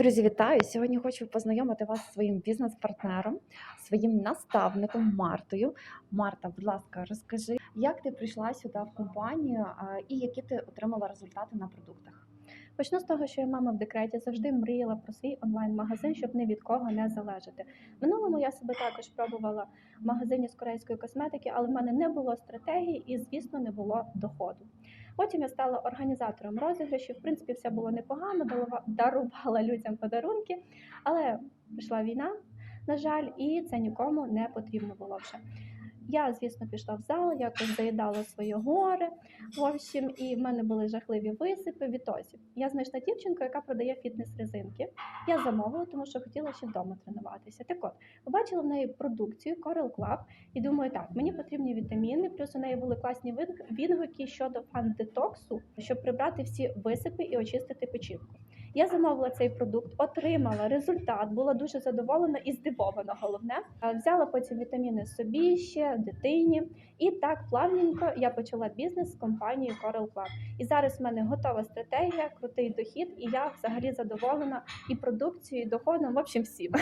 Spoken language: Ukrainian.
Друзі, вітаю! Сьогодні хочу познайомити вас зі своїм бізнес-партнером, своїм наставником Мартою. Марта, будь ласка, розкажи, як ти прийшла сюди в компанію і які ти отримала результати на продуктах? Почну з того, що я мама в декреті завжди мріяла про свій онлайн-магазин, щоб ні від кого не залежати. Минулому я себе також пробувала в магазині з корейської косметики, але в мене не було стратегії і, звісно, не було доходу. Потім я стала організатором розіграшів. В принципі, все було непогано, дарувала людям подарунки, але прийшла війна, на жаль, і це нікому не потрібно було вже. Я, звісно, пішла в зал, якось заїдала своє горе. В общем, і в мене були жахливі висипи. Відтоді я знайшла дівчинку, яка продає фітнес-резинки. Я замовила, тому що хотіла ще вдома тренуватися. Так от, побачила в неї продукцію Coral Club і думаю, так, мені потрібні вітаміни. Плюс у неї були класні від- відгуки щодо фан-детоксу, щоб прибрати всі висипи і очистити печінку. Я замовила цей продукт, отримала результат, була дуже задоволена і здивована. Головне, взяла потім вітаміни собі ще дитині, і так плавненько я почала бізнес з компанією Coral Club. І зараз в мене готова стратегія, крутий дохід, і я взагалі задоволена і продукцією, і доходом, в общем, всім.